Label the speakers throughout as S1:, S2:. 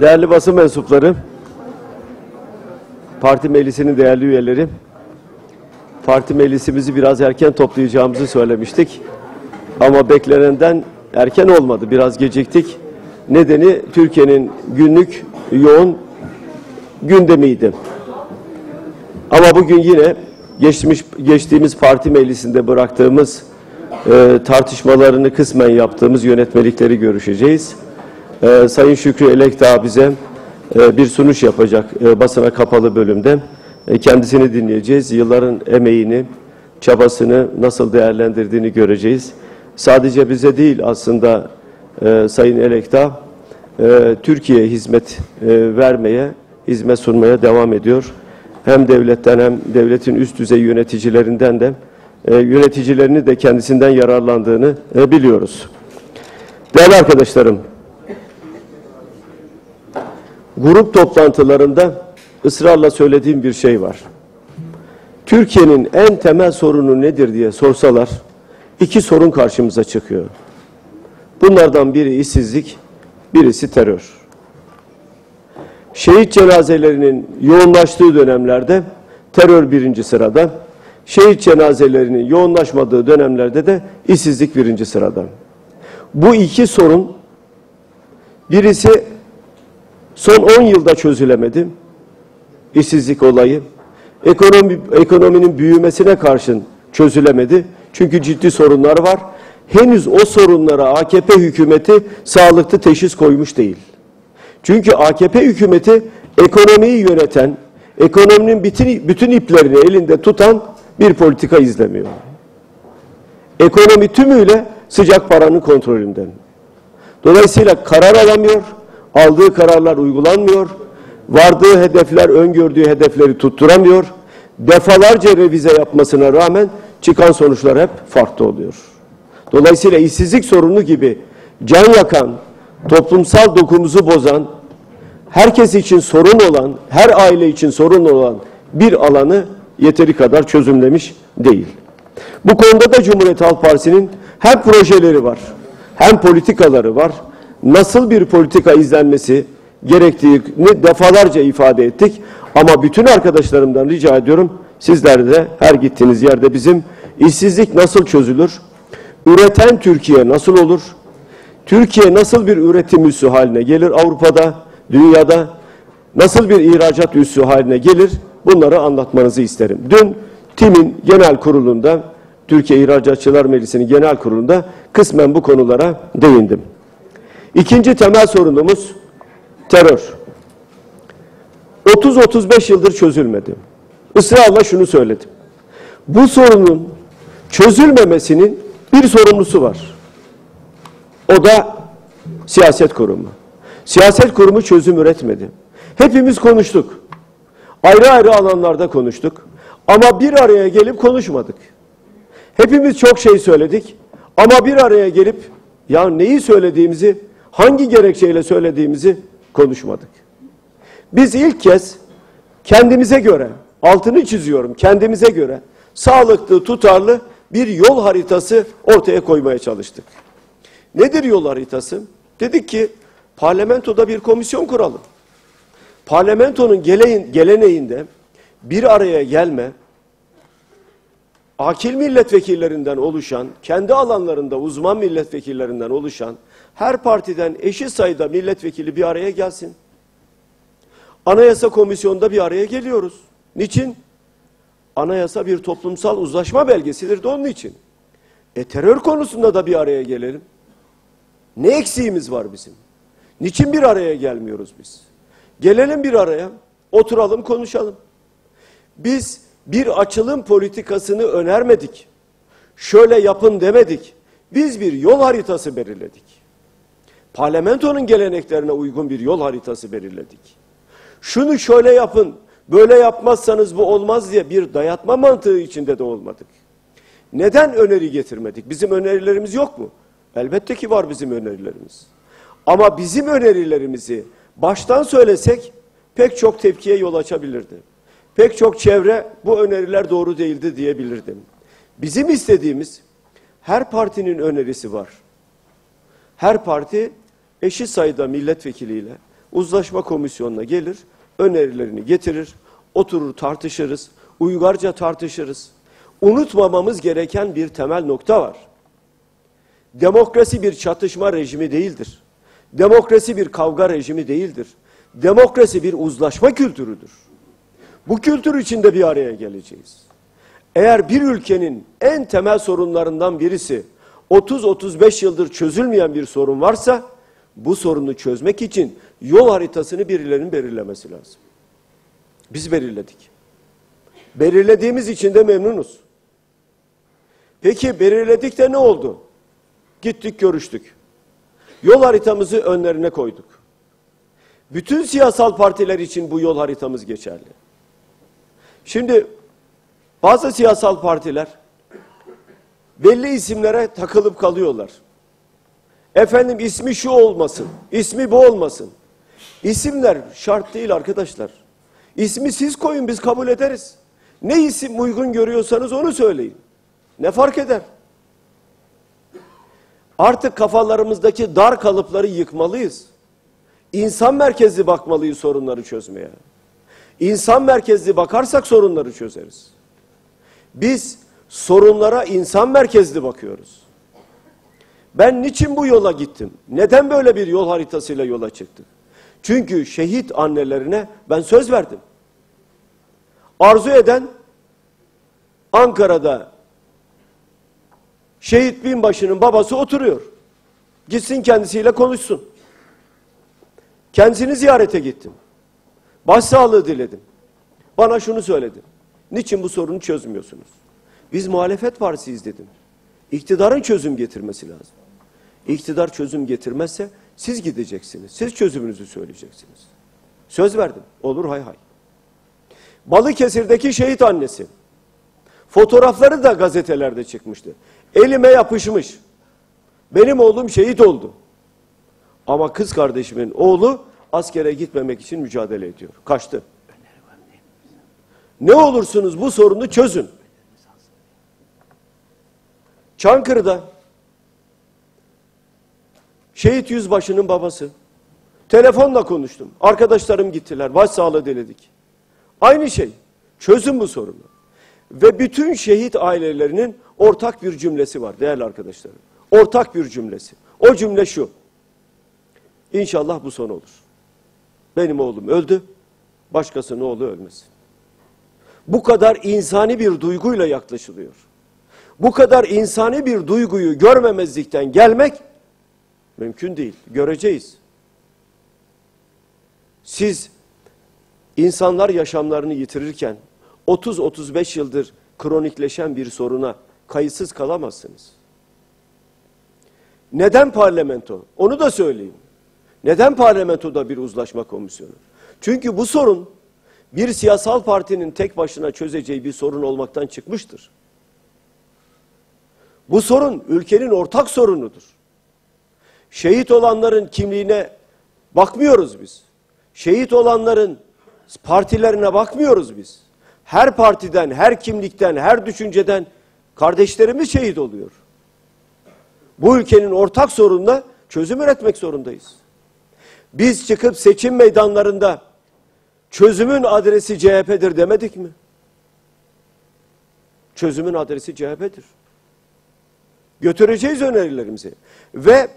S1: Değerli basın mensupları, parti meclisinin değerli üyeleri, parti meclisimizi biraz erken toplayacağımızı söylemiştik. Ama beklenenden erken olmadı, biraz geciktik. Nedeni Türkiye'nin günlük yoğun gündemiydi. Ama bugün yine geçmiş, geçtiğimiz parti meclisinde bıraktığımız e, tartışmalarını kısmen yaptığımız yönetmelikleri görüşeceğiz. E, Sayın Şükrü Elekdağ bize e, bir sunuş yapacak e, basına kapalı bölümde. E, kendisini dinleyeceğiz. Yılların emeğini, çabasını nasıl değerlendirdiğini göreceğiz. Sadece bize değil aslında e, Sayın Elekdağ e, Türkiye'ye hizmet e, vermeye, hizmet sunmaya devam ediyor. Hem devletten hem devletin üst düzey yöneticilerinden de e, yöneticilerini de kendisinden yararlandığını e, biliyoruz. Değerli arkadaşlarım, grup toplantılarında ısrarla söylediğim bir şey var. Türkiye'nin en temel sorunu nedir diye sorsalar iki sorun karşımıza çıkıyor. Bunlardan biri işsizlik, birisi terör. Şehit cenazelerinin yoğunlaştığı dönemlerde terör birinci sırada, şehit cenazelerinin yoğunlaşmadığı dönemlerde de işsizlik birinci sırada. Bu iki sorun birisi son 10 yılda çözülemedi. İşsizlik olayı. Ekonomi, ekonominin büyümesine karşın çözülemedi. Çünkü ciddi sorunlar var. Henüz o sorunlara AKP hükümeti sağlıklı teşhis koymuş değil. Çünkü AKP hükümeti ekonomiyi yöneten, ekonominin bütün, bütün iplerini elinde tutan bir politika izlemiyor. Ekonomi tümüyle sıcak paranın kontrolünden. Dolayısıyla karar alamıyor, aldığı kararlar uygulanmıyor, vardığı hedefler, öngördüğü hedefleri tutturamıyor. Defalarca revize yapmasına rağmen çıkan sonuçlar hep farklı oluyor. Dolayısıyla işsizlik sorunu gibi can yakan, toplumsal dokumuzu bozan, herkes için sorun olan, her aile için sorun olan bir alanı yeteri kadar çözümlemiş değil. Bu konuda da Cumhuriyet Halk Partisi'nin hem projeleri var, hem politikaları var. Nasıl bir politika izlenmesi gerektiğini defalarca ifade ettik. Ama bütün arkadaşlarımdan rica ediyorum, sizler de her gittiğiniz yerde bizim işsizlik nasıl çözülür, üreten Türkiye nasıl olur, Türkiye nasıl bir üretim üssü haline gelir Avrupa'da, dünyada, nasıl bir ihracat üssü haline gelir bunları anlatmanızı isterim. Dün TİM'in genel kurulunda, Türkiye İhracatçılar Meclisi'nin genel kurulunda kısmen bu konulara değindim. İkinci temel sorunumuz terör. 30-35 yıldır çözülmedi. Israrla şunu söyledim. Bu sorunun çözülmemesinin bir sorumlusu var. O da siyaset kurumu. Siyaset kurumu çözüm üretmedi. Hepimiz konuştuk. Ayrı ayrı alanlarda konuştuk. Ama bir araya gelip konuşmadık. Hepimiz çok şey söyledik. Ama bir araya gelip ya neyi söylediğimizi, hangi gerekçeyle söylediğimizi konuşmadık. Biz ilk kez kendimize göre, altını çiziyorum, kendimize göre sağlıklı, tutarlı bir yol haritası ortaya koymaya çalıştık. Nedir yol haritası? Dedik ki parlamentoda bir komisyon kuralım. Parlamentonun geleneğinde bir araya gelme, akil milletvekillerinden oluşan, kendi alanlarında uzman milletvekillerinden oluşan her partiden eşit sayıda milletvekili bir araya gelsin. Anayasa komisyonunda bir araya geliyoruz. Niçin? Anayasa bir toplumsal uzlaşma belgesidir de onun için. E terör konusunda da bir araya gelelim. Ne eksiğimiz var bizim? Niçin bir araya gelmiyoruz biz? Gelelim bir araya, oturalım konuşalım. Biz bir açılım politikasını önermedik. Şöyle yapın demedik. Biz bir yol haritası belirledik. Parlamentonun geleneklerine uygun bir yol haritası belirledik. Şunu şöyle yapın, böyle yapmazsanız bu olmaz diye bir dayatma mantığı içinde de olmadık. Neden öneri getirmedik? Bizim önerilerimiz yok mu? Elbette ki var bizim önerilerimiz. Ama bizim önerilerimizi baştan söylesek pek çok tepkiye yol açabilirdi. Pek çok çevre bu öneriler doğru değildi diyebilirdim. Bizim istediğimiz her partinin önerisi var. Her parti eşit sayıda milletvekiliyle, uzlaşma komisyonuna gelir, önerilerini getirir, oturur tartışırız, uygarca tartışırız. Unutmamamız gereken bir temel nokta var. Demokrasi bir çatışma rejimi değildir. Demokrasi bir kavga rejimi değildir. Demokrasi bir uzlaşma kültürüdür. Bu kültür içinde bir araya geleceğiz. Eğer bir ülkenin en temel sorunlarından birisi 30-35 yıldır çözülmeyen bir sorun varsa bu sorunu çözmek için yol haritasını birilerinin belirlemesi lazım. Biz belirledik. Belirlediğimiz için de memnunuz. Peki belirledik de ne oldu? Gittik görüştük. Yol haritamızı önlerine koyduk. Bütün siyasal partiler için bu yol haritamız geçerli. Şimdi bazı siyasal partiler belli isimlere takılıp kalıyorlar. Efendim ismi şu olmasın, ismi bu olmasın. İsimler şart değil arkadaşlar. İsmi siz koyun biz kabul ederiz. Ne isim uygun görüyorsanız onu söyleyin. Ne fark eder? Artık kafalarımızdaki dar kalıpları yıkmalıyız. İnsan merkezli bakmalıyız sorunları çözmeye. İnsan merkezli bakarsak sorunları çözeriz. Biz sorunlara insan merkezli bakıyoruz. Ben niçin bu yola gittim? Neden böyle bir yol haritasıyla yola çıktık? Çünkü şehit annelerine ben söz verdim. Arzu eden Ankara'da şehit binbaşının babası oturuyor. Gitsin kendisiyle konuşsun. Kendisini ziyarete gittim. Başsağlığı diledim. Bana şunu söyledi. Niçin bu sorunu çözmüyorsunuz? Biz muhalefet partisiyiz dedim. İktidarın çözüm getirmesi lazım. İktidar çözüm getirmezse siz gideceksiniz. Siz çözümünüzü söyleyeceksiniz. Söz verdim. Olur hay hay. Balıkesir'deki şehit annesi. Fotoğrafları da gazetelerde çıkmıştı. Elime yapışmış. Benim oğlum şehit oldu. Ama kız kardeşimin oğlu askere gitmemek için mücadele ediyor. Kaçtı. Ne olursunuz bu sorunu çözün. Çankırı'da şehit yüzbaşının babası. Telefonla konuştum. Arkadaşlarım gittiler. Başsağlığı diledik. Aynı şey. Çözün bu sorunu. Ve bütün şehit ailelerinin ortak bir cümlesi var değerli arkadaşlarım. Ortak bir cümlesi. O cümle şu. İnşallah bu son olur. Benim oğlum öldü. Başkasının oğlu ölmesin. Bu kadar insani bir duyguyla yaklaşılıyor. Bu kadar insani bir duyguyu görmemezlikten gelmek mümkün değil. Göreceğiz. Siz insanlar yaşamlarını yitirirken 30-35 yıldır kronikleşen bir soruna kayıtsız kalamazsınız. Neden parlamento? Onu da söyleyeyim. Neden parlamentoda bir uzlaşma komisyonu? Çünkü bu sorun bir siyasal partinin tek başına çözeceği bir sorun olmaktan çıkmıştır. Bu sorun ülkenin ortak sorunudur. Şehit olanların kimliğine bakmıyoruz biz. Şehit olanların partilerine bakmıyoruz biz. Her partiden, her kimlikten, her düşünceden kardeşlerimiz şehit oluyor. Bu ülkenin ortak sorununa çözüm üretmek zorundayız. Biz çıkıp seçim meydanlarında çözümün adresi CHP'dir demedik mi? Çözümün adresi CHP'dir. Götüreceğiz önerilerimizi. Ve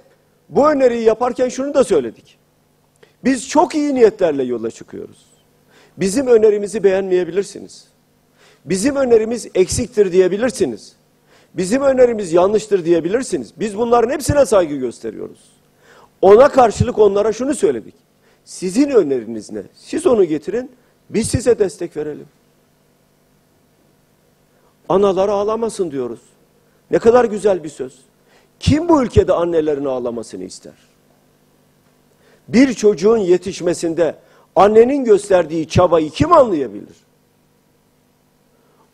S1: bu öneriyi yaparken şunu da söyledik. Biz çok iyi niyetlerle yola çıkıyoruz. Bizim önerimizi beğenmeyebilirsiniz. Bizim önerimiz eksiktir diyebilirsiniz. Bizim önerimiz yanlıştır diyebilirsiniz. Biz bunların hepsine saygı gösteriyoruz. Ona karşılık onlara şunu söyledik. Sizin öneriniz ne? Siz onu getirin, biz size destek verelim. Anaları ağlamasın diyoruz. Ne kadar güzel bir söz. Kim bu ülkede annelerin ağlamasını ister? Bir çocuğun yetişmesinde annenin gösterdiği çabayı kim anlayabilir?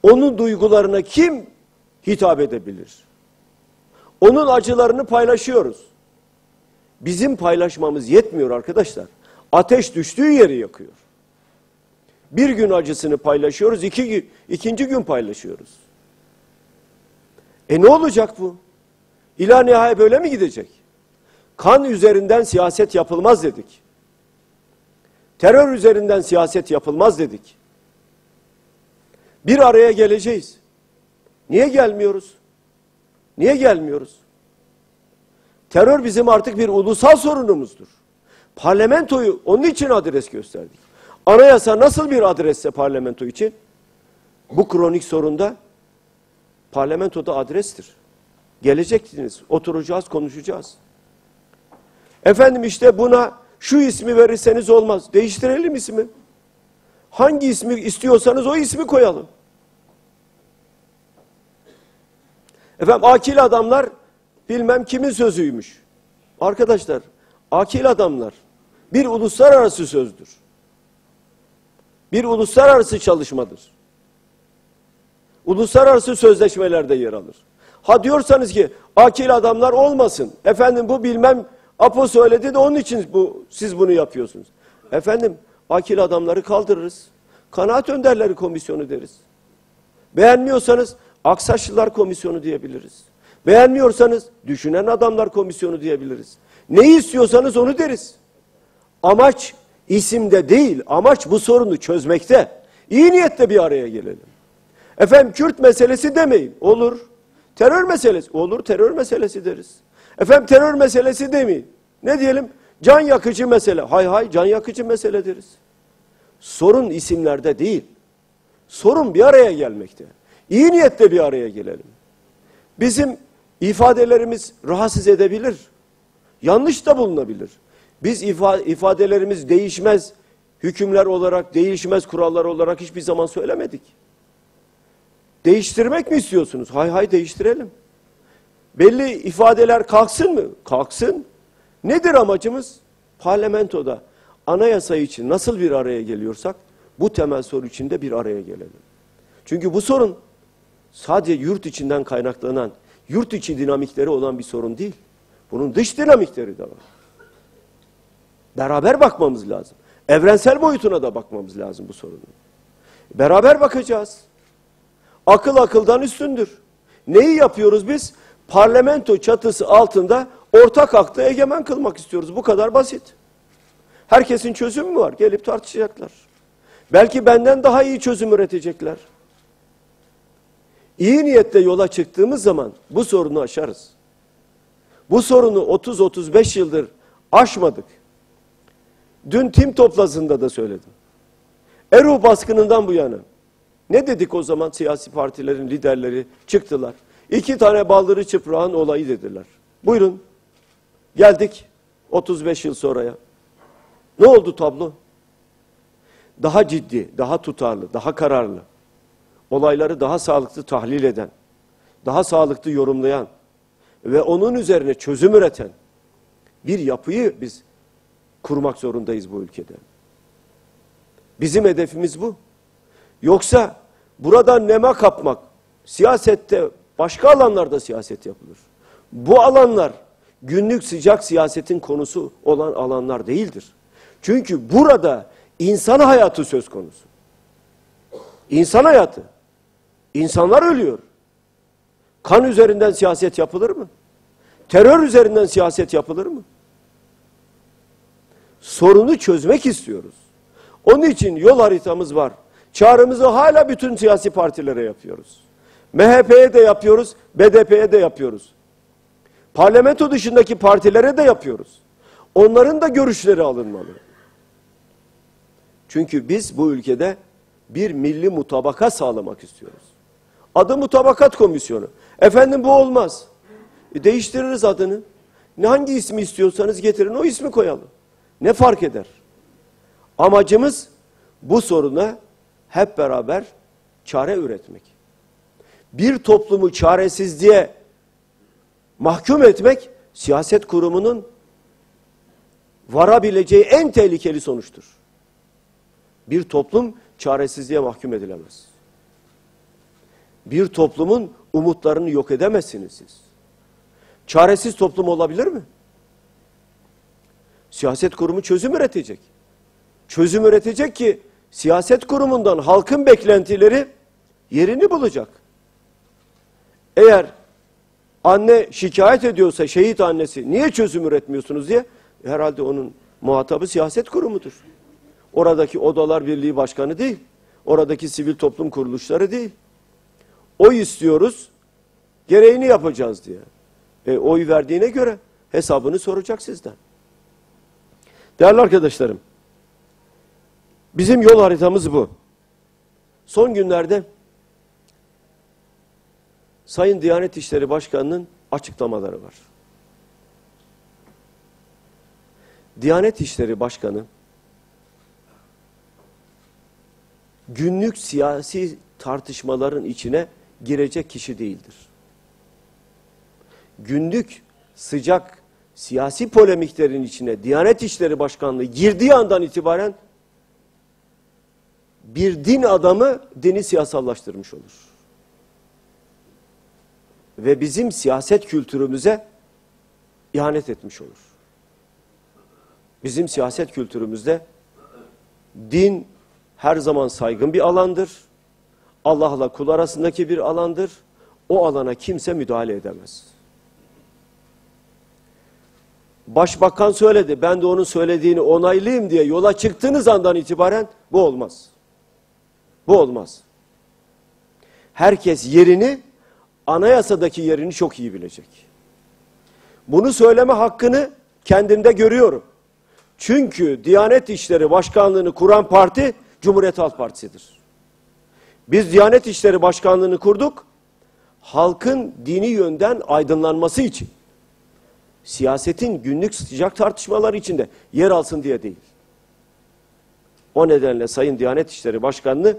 S1: Onun duygularına kim hitap edebilir? Onun acılarını paylaşıyoruz. Bizim paylaşmamız yetmiyor arkadaşlar. Ateş düştüğü yeri yakıyor. Bir gün acısını paylaşıyoruz, iki, ikinci gün paylaşıyoruz. E ne olacak bu? İlah nihayet böyle mi gidecek? Kan üzerinden siyaset yapılmaz dedik. Terör üzerinden siyaset yapılmaz dedik. Bir araya geleceğiz. Niye gelmiyoruz? Niye gelmiyoruz? Terör bizim artık bir ulusal sorunumuzdur. Parlamentoyu onun için adres gösterdik. Anayasa nasıl bir adresse parlamento için? Bu kronik sorunda parlamentoda adrestir. Geleceksiniz, oturacağız, konuşacağız. Efendim işte buna şu ismi verirseniz olmaz. Değiştirelim ismi. Hangi ismi istiyorsanız o ismi koyalım. Efendim akil adamlar bilmem kimin sözüymüş. Arkadaşlar akil adamlar bir uluslararası sözdür. Bir uluslararası çalışmadır. Uluslararası sözleşmelerde yer alır. Ha diyorsanız ki akil adamlar olmasın. Efendim bu bilmem Apo söyledi de onun için bu siz bunu yapıyorsunuz. Efendim akil adamları kaldırırız. Kanaat önderleri komisyonu deriz. Beğenmiyorsanız Aksaçlılar Komisyonu diyebiliriz. Beğenmiyorsanız Düşünen Adamlar Komisyonu diyebiliriz. Neyi istiyorsanız onu deriz. Amaç isimde değil, amaç bu sorunu çözmekte. İyi niyetle bir araya gelelim. Efendim Kürt meselesi demeyin. Olur. Terör meselesi. Olur terör meselesi deriz. Efendim terör meselesi demeyin. Ne diyelim? Can yakıcı mesele. Hay hay can yakıcı mesele deriz. Sorun isimlerde değil. Sorun bir araya gelmekte. İyi niyetle bir araya gelelim. Bizim ifadelerimiz rahatsız edebilir. Yanlış da bulunabilir. Biz ifadelerimiz değişmez hükümler olarak, değişmez kurallar olarak hiçbir zaman söylemedik. Değiştirmek mi istiyorsunuz? Hay hay değiştirelim. Belli ifadeler kalksın mı? Kalksın. Nedir amacımız? Parlamentoda anayasa için nasıl bir araya geliyorsak bu temel soru içinde bir araya gelelim. Çünkü bu sorun sadece yurt içinden kaynaklanan, yurt içi dinamikleri olan bir sorun değil. Bunun dış dinamikleri de var. Beraber bakmamız lazım. Evrensel boyutuna da bakmamız lazım bu sorunun. Beraber bakacağız. Akıl akıldan üstündür. Neyi yapıyoruz biz? Parlamento çatısı altında ortak aklı egemen kılmak istiyoruz. Bu kadar basit. Herkesin çözümü mü var? Gelip tartışacaklar. Belki benden daha iyi çözüm üretecekler. İyi niyetle yola çıktığımız zaman bu sorunu aşarız. Bu sorunu 30-35 yıldır aşmadık. Dün tim toplasında da söyledim. Eru baskınından bu yana. Ne dedik o zaman siyasi partilerin liderleri çıktılar. İki tane baldırı çıprağın olayı dediler. Buyurun. Geldik 35 yıl sonraya. Ne oldu tablo? Daha ciddi, daha tutarlı, daha kararlı. Olayları daha sağlıklı tahlil eden, daha sağlıklı yorumlayan ve onun üzerine çözüm üreten bir yapıyı biz kurmak zorundayız bu ülkede. Bizim hedefimiz bu. Yoksa buradan nema kapmak, siyasette başka alanlarda siyaset yapılır. Bu alanlar günlük sıcak siyasetin konusu olan alanlar değildir. Çünkü burada insan hayatı söz konusu. İnsan hayatı. İnsanlar ölüyor. Kan üzerinden siyaset yapılır mı? Terör üzerinden siyaset yapılır mı? Sorunu çözmek istiyoruz. Onun için yol haritamız var. Çağrımızı hala bütün siyasi partilere yapıyoruz. MHP'ye de yapıyoruz, BDP'ye de yapıyoruz. Parlamento dışındaki partilere de yapıyoruz. Onların da görüşleri alınmalı. Çünkü biz bu ülkede bir milli mutabaka sağlamak istiyoruz. Adı mutabakat komisyonu. Efendim bu olmaz. E değiştiririz adını. Ne hangi ismi istiyorsanız getirin o ismi koyalım. Ne fark eder? Amacımız bu soruna hep beraber çare üretmek. Bir toplumu çaresizliğe mahkum etmek siyaset kurumunun varabileceği en tehlikeli sonuçtur. Bir toplum çaresizliğe mahkum edilemez. Bir toplumun umutlarını yok edemezsiniz siz. Çaresiz toplum olabilir mi? Siyaset kurumu çözüm üretecek. Çözüm üretecek ki siyaset kurumundan halkın beklentileri yerini bulacak. Eğer anne şikayet ediyorsa şehit annesi niye çözüm üretmiyorsunuz diye herhalde onun muhatabı siyaset kurumudur. Oradaki Odalar Birliği Başkanı değil. Oradaki sivil toplum kuruluşları değil. Oy istiyoruz, gereğini yapacağız diye. E, oy verdiğine göre hesabını soracak sizden. Değerli arkadaşlarım, bizim yol haritamız bu. Son günlerde Sayın Diyanet İşleri Başkanı'nın açıklamaları var. Diyanet İşleri Başkanı günlük siyasi tartışmaların içine girecek kişi değildir. Günlük sıcak siyasi polemiklerin içine Diyanet İşleri Başkanlığı girdiği andan itibaren bir din adamı dini siyasallaştırmış olur. Ve bizim siyaset kültürümüze ihanet etmiş olur. Bizim siyaset kültürümüzde din her zaman saygın bir alandır. Allah'la kul arasındaki bir alandır. O alana kimse müdahale edemez. Başbakan söyledi, ben de onun söylediğini onaylayayım diye yola çıktığınız andan itibaren bu olmaz. Bu olmaz. Herkes yerini, anayasadaki yerini çok iyi bilecek. Bunu söyleme hakkını kendimde görüyorum. Çünkü Diyanet İşleri Başkanlığı'nı kuran parti Cumhuriyet Halk Partisi'dir. Biz Diyanet İşleri Başkanlığı'nı kurduk, halkın dini yönden aydınlanması için. Siyasetin günlük sıcak tartışmalar içinde yer alsın diye değil. O nedenle Sayın Diyanet İşleri Başkanlığı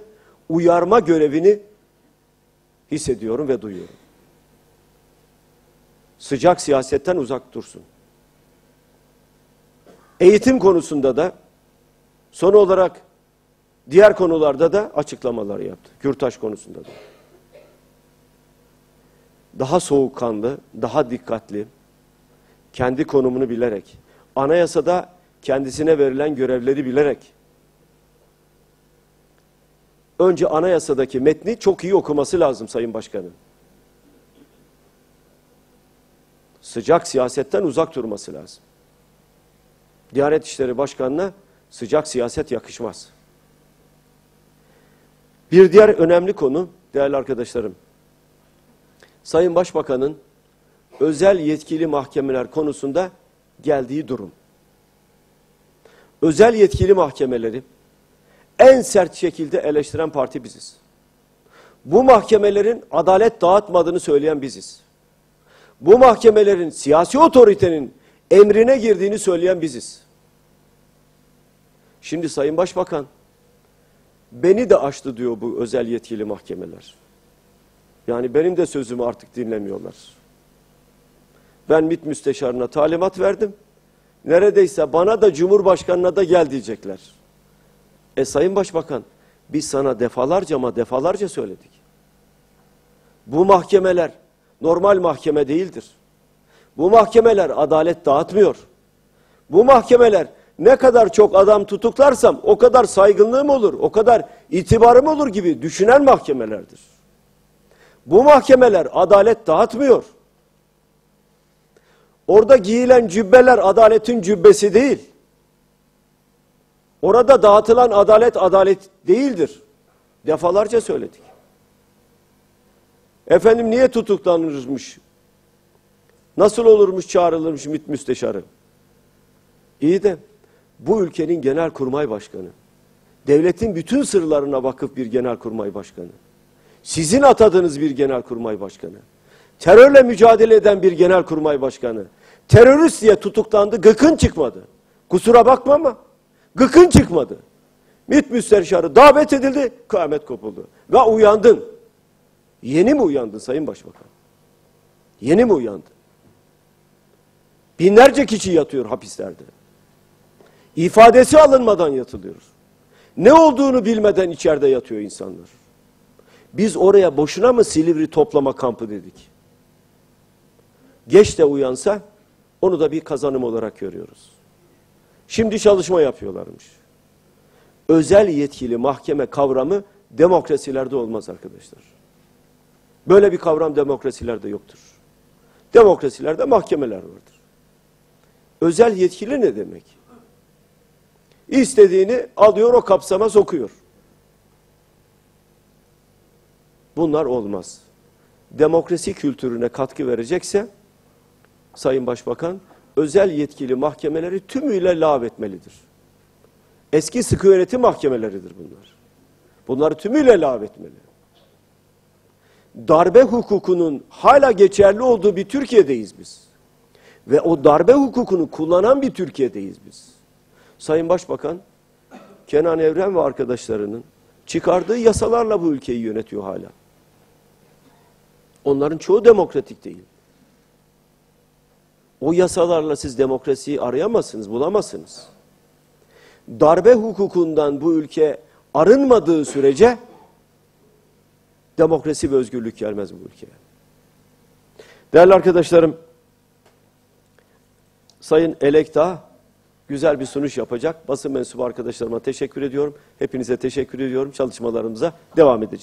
S1: uyarma görevini hissediyorum ve duyuyorum. Sıcak siyasetten uzak dursun. Eğitim konusunda da son olarak diğer konularda da açıklamalar yaptı. Kürtaş konusunda da. Daha soğukkanlı, daha dikkatli, kendi konumunu bilerek, anayasada kendisine verilen görevleri bilerek, önce anayasadaki metni çok iyi okuması lazım Sayın Başkanım. Sıcak siyasetten uzak durması lazım. Diyanet İşleri Başkanı'na sıcak siyaset yakışmaz. Bir diğer önemli konu değerli arkadaşlarım. Sayın Başbakan'ın özel yetkili mahkemeler konusunda geldiği durum. Özel yetkili mahkemeleri en sert şekilde eleştiren parti biziz. Bu mahkemelerin adalet dağıtmadığını söyleyen biziz. Bu mahkemelerin siyasi otoritenin emrine girdiğini söyleyen biziz. Şimdi Sayın Başbakan beni de aştı diyor bu özel yetkili mahkemeler. Yani benim de sözümü artık dinlemiyorlar. Ben MİT müsteşarına talimat verdim. Neredeyse bana da Cumhurbaşkanına da gel diyecekler. E Sayın Başbakan biz sana defalarca ama defalarca söyledik. Bu mahkemeler normal mahkeme değildir. Bu mahkemeler adalet dağıtmıyor. Bu mahkemeler ne kadar çok adam tutuklarsam o kadar saygınlığım olur, o kadar itibarım olur gibi düşünen mahkemelerdir. Bu mahkemeler adalet dağıtmıyor. Orada giyilen cübbeler adaletin cübbesi değil. Orada dağıtılan adalet adalet değildir. Defalarca söyledik. Efendim niye tutuklanırmış? Nasıl olurmuş çağrılırmış MİT müsteşarı? İyi de bu ülkenin genel kurmay başkanı. Devletin bütün sırlarına vakıf bir genel kurmay başkanı. Sizin atadığınız bir genel kurmay başkanı. Terörle mücadele eden bir genel kurmay başkanı. Terörist diye tutuklandı, gıkın çıkmadı. Kusura bakma ama gıkın çıkmadı. MİT müsteşarı davet edildi, kıyamet kopuldu. Ve uyandın. Yeni mi uyandın Sayın Başbakan? Yeni mi uyandın? Binlerce kişi yatıyor hapislerde. İfadesi alınmadan yatılıyor. Ne olduğunu bilmeden içeride yatıyor insanlar. Biz oraya boşuna mı Silivri toplama kampı dedik? Geç de uyansa onu da bir kazanım olarak görüyoruz. Şimdi çalışma yapıyorlarmış. Özel yetkili mahkeme kavramı demokrasilerde olmaz arkadaşlar. Böyle bir kavram demokrasilerde yoktur. Demokrasilerde mahkemeler vardır. Özel yetkili ne demek? İstediğini alıyor o kapsama sokuyor. Bunlar olmaz. Demokrasi kültürüne katkı verecekse Sayın Başbakan özel yetkili mahkemeleri tümüyle lağvetmelidir. Eski sıkı yönetim mahkemeleridir bunlar. Bunları tümüyle lağvetmeli. Darbe hukukunun hala geçerli olduğu bir Türkiye'deyiz biz. Ve o darbe hukukunu kullanan bir Türkiye'deyiz biz. Sayın Başbakan, Kenan Evren ve arkadaşlarının çıkardığı yasalarla bu ülkeyi yönetiyor hala. Onların çoğu demokratik değil. O yasalarla siz demokrasiyi arayamazsınız, bulamazsınız. Darbe hukukundan bu ülke arınmadığı sürece demokrasi ve özgürlük gelmez bu ülkeye. Değerli arkadaşlarım, Sayın Elekta güzel bir sunuş yapacak. Basın mensubu arkadaşlarıma teşekkür ediyorum. Hepinize teşekkür ediyorum. Çalışmalarımıza devam edeceğiz.